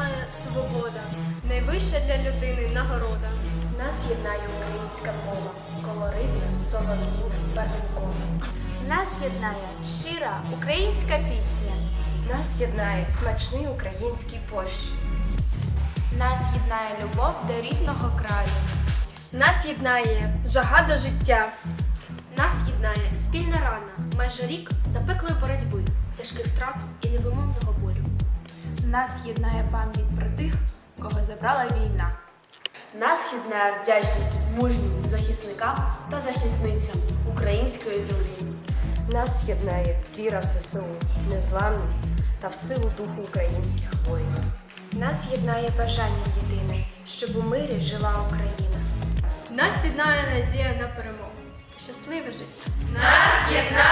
національна свобода, найвища для людини нагорода. Нас єднає українська мова, колоритна, солов'їна, барвінкова. Нас єднає щира українська пісня. Нас єднає смачний український борщ. Нас єднає любов до рідного краю. Нас єднає жага до життя. Нас єднає спільна рана, майже рік запеклої боротьби, тяжких втрат і невимовного. Нас єднає пам'ять про тих, кого забрала війна. Нас єднає вдячність мужнім захисникам та захисницям української землі. Нас єднає віра в ЗСУ, незламність та в силу духу українських воїнів. Нас єднає бажання єдине, щоб у мирі жила Україна. Нас єднає надія на перемогу. Щасливе життя. Нас єднає